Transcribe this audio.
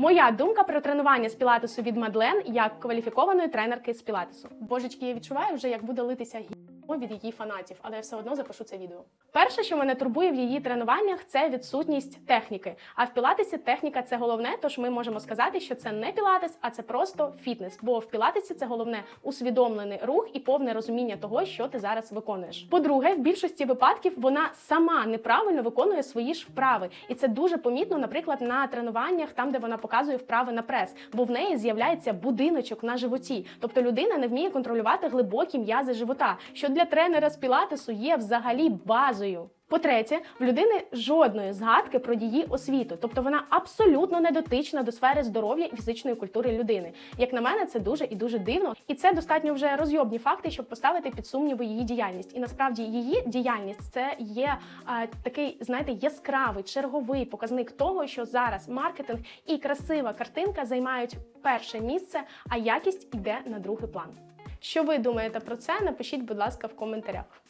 Моя думка про тренування з пілатесу від Мадлен як кваліфікованої тренерки з пілатесу. Божечки, я відчуваю вже, як буде литися гімно від її фанатів, але я все одно запишу це відео. Перше, що мене турбує в її тренуваннях, це відсутність техніки. А в пілатесі техніка це головне, тож ми можемо сказати, що це не пілатес, а це просто фітнес. Бо в пілатесі це головне усвідомлений рух і повне розуміння того, що ти зараз виконуєш. По-друге, в більшості випадків вона сама неправильно виконує свої ж вправи, і це дуже помітно, наприклад, на тренуваннях, там де вона показує вправи на прес, бо в неї з'являється будиночок на животі. Тобто людина не вміє контролювати глибокі м'язи живота, що для тренера з пілатесу є взагалі базою. По-третє, в людини жодної згадки про її освіту, тобто вона абсолютно не дотична до сфери здоров'я і фізичної культури людини. Як на мене, це дуже і дуже дивно, і це достатньо вже розйобні факти, щоб поставити під сумніви її діяльність. І насправді її діяльність це є е, такий, знаєте, яскравий черговий показник того, що зараз маркетинг і красива картинка займають перше місце, а якість йде на другий план. Що ви думаєте про це? Напишіть, будь ласка, в коментарях.